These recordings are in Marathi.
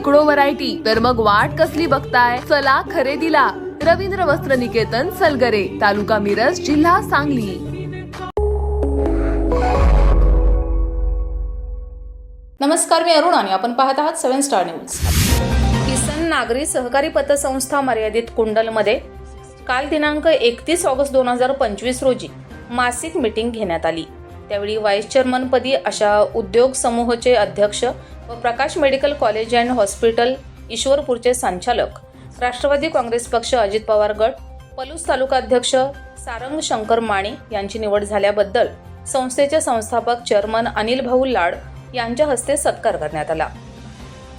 शेकडो व्हरायटी तर मग वाट कसली बघताय? चला खरेदीला. रवींद्र वस्त्र निकेतन सलगरे तालुका मिरज जिल्हा सांगली. नमस्कार मी अरुण आणि आपण पाहत आहात सेव्हन स्टार न्यूज किसन नागरी सहकारी पतसंस्था मर्यादित कुंडलमध्ये काल दिनांक एकतीस ऑगस्ट दोन हजार पंचवीस रोजी मासिक मीटिंग घेण्यात आली. त्यावेळी व्हाईस चेअरमनपदी अशा उद्योग समूहाचे अध्यक्ष व Prakash medical college and hospital ईश्वरपूरचे संचालक. राष्ट्रवादी काँग्रेस पक्ष अजित पवार गट पलूस तालुकाध्यक्ष सारंग शंकर माने यांची निवड झाल्याबद्दल संस्थेचे संस्थापक चेअरमन अनिल भाऊ लाड यांच्या हस्ते सत्कार करण्यात आला.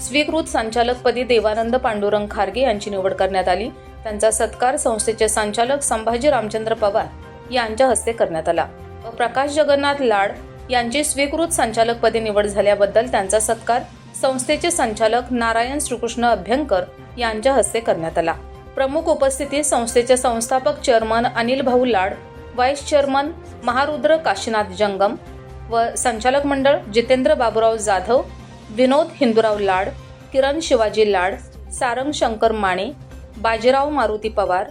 स्वीकृत संचालकपदी देवानंद पांडुरंग खारगे यांची निवड करण्यात आली. त्यांचा सत्कार संस्थेचे संचालक संभाजी रामचंद्र पवार यांच्या हस्ते करण्यात आला. व प्रकाश जगन्नाथ लाड यांची स्वीकृत संचालकपदी निवड झाल्याबद्दल त्यांचा सत्कार संस्थेचे संचालक नारायण श्रीकृष्ण अभ्यंकर यांच्या हस्ते करण्यात आला. प्रमुख उपस्थिती संस्थेचे संस्थापक chairman Anil Bhau Lad vice chairman Maharudra Kashinath Jangam व संचालक मंडळ जितेंद्र बाबूराव जाधव विनोद हिंदूराव लाड किरण शिवाजी लाड सारंग शंकर माने बाजीराव मारुती पवार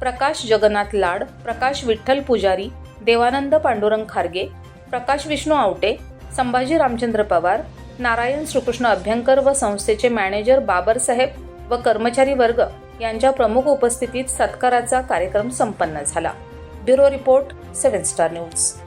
प्रकाश जगन्नाथ लाड प्रकाश विठ्ठल पुजारी देवानंद पांडुरंग खारगे प्रकाश विष्णू आवटे संभाजी रामचंद्र पवार नारायण श्रीकृष्ण अभ्यंकर व संस्थेचे मॅनेजर बाबरसाहेब व कर्मचारी वर्ग यांच्या प्रमुख उपस्थितीत सत्काराचा कार्यक्रम संपन्न झाला. Bureau report seven star news.